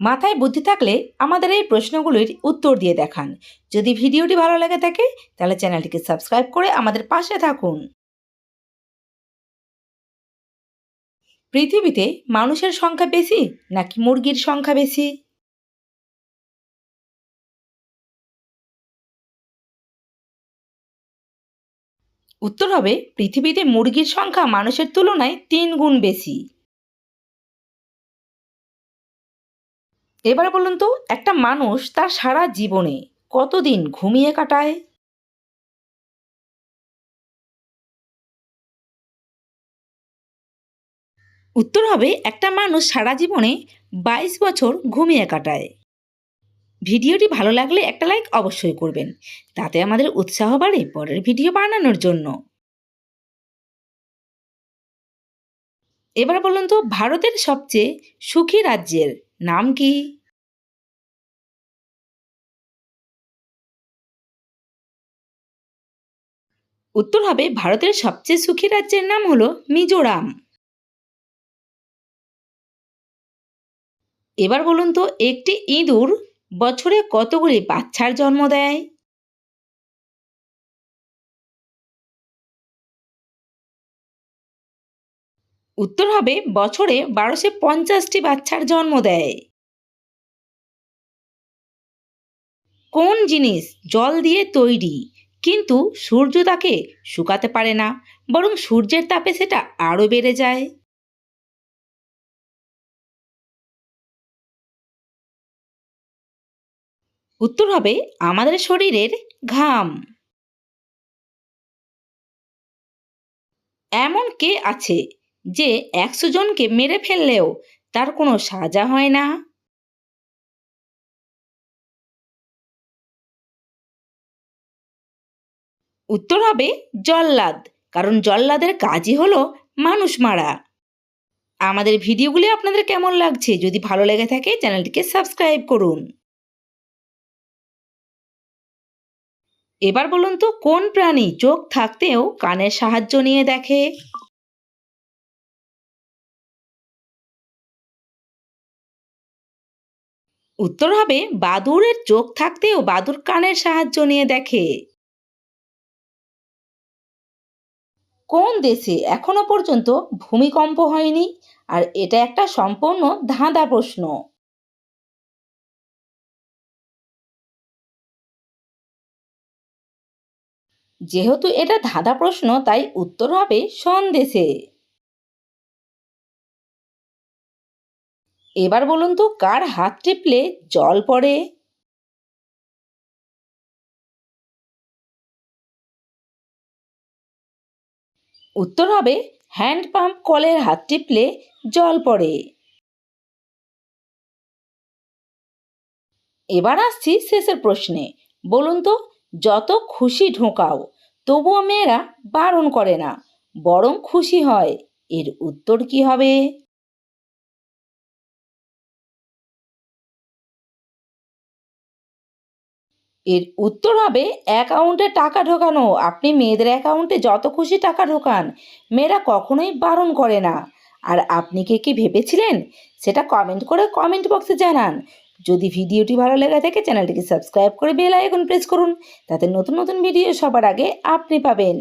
মাথায় বুদ্ধি থাকলে আমাদের এই প্রশ্নগুলির উত্তর দিয়ে দেখান। যদি ভিডিওটি ভালো লেগে থাকে, তাহলে চ্যানেলটিকে সাবস্ক্রাইব করে আমাদের পাশে থাকুন। পৃথিবীতে মানুষের সংখ্যা বেশি নাকি মুরগির সংখ্যা বেশি? উত্তর হবে, পৃথিবীতে মুরগির সংখ্যা মানুষের তুলনায় তিন গুণ বেশি। এবার বলুন তো, একটা মানুষ তার সারা জীবনে কতদিন ঘুমিয়ে কাটায়? উত্তর হবে, একটা মানুষ সারা জীবনে বাইশ বছর ঘুমিয়ে কাটায়। ভিডিওটি ভালো লাগলে একটা লাইক অবশ্যই করবেন। তাতে আমাদের উৎসাহ বাড়ে পরের ভিডিও বানানোর জন্য। এবার বলুন তো, ভারতের সবচেয়ে সুখী রাজ্যের নাম কি? উত্তর হবে ভারতের সবচেয়ে সুখী রাজ্যের নাম হলো মিজোরাম। এবার বলুন তো, একটি ইঁদুর বছরে কতগুলি বাচ্চার জন্ম দেয়? উত্তর হবে বছরে বারোশো পঞ্চাশটি বাচ্চার জন্ম দেয়। কোন জিনিস জল দিয়ে তৈরি? কিন্তু সূর্য তাকে শুকাতে পারে না, বরং সূর্যের তাপে সেটা আরও বেড়ে যায়। উত্তর হবে আমাদের শরীরের ঘাম। এমন কে আছে যে একশো জনকে মেরে ফেললেও তার কোনো সাজা হয় না? উত্তর হবে জল্লাদ, কারণ জল্লাদের কাজই হলো মানুষ মারা। আমাদের ভিডিওগুলি আপনাদের কেমন লাগছে? যদি ভালো লেগে থাকে, চ্যানেলটিকে সাবস্ক্রাইব করুন। এবার বলুন তো, কোন প্রাণী চোখ থাকতেও কানের সাহায্য নিয়ে দেখে? উত্তর হবে, বাদুড়ের চোখ থাকতেও বাদুর কানের সাহায্য নিয়ে দেখে। কোন দেশে এখনও পর্যন্ত ভূমিকম্প হয়নি? আর এটা একটা সম্পূর্ণ ধাঁধা প্রশ্ন। যেহেতু এটা ধাঁধা প্রশ্ন, তাই উত্তর হবে সন্দেশে। এবার বলুন তো, কার হাত টিপলে জল পড়ে? উত্তর হবে হ্যান্ড পাম্প কলের হাত টিপলে জল পড়ে। এবার আসছি শেষের প্রশ্নে। বলুন তো, যত খুশি ঢোকাও, তবুও মেয়েরা বারণ করে না, বরং খুশি হয়। এর উত্তর কি হবে? এর উত্তর হবে অ্যাকাউন্টে টাকা ঢোকানো। আপনি মেয়েদের অ্যাকাউন্টে যত খুশি টাকা ঢোকান, মেয়েরা কখনোই বারণ করে না। আর আপনি কে কি ভেবেছিলেন? সেটা কমেন্ট করে কমেন্ট বক্সে জানান। যদি ভিডিওটি ভালো লেগে থাকে, চ্যানেলটিকে সাবস্ক্রাইব করে বেল আইকন প্রেস করুন। তাতে নতুন নতুন ভিডিও সবার আগে আপনি পাবেন।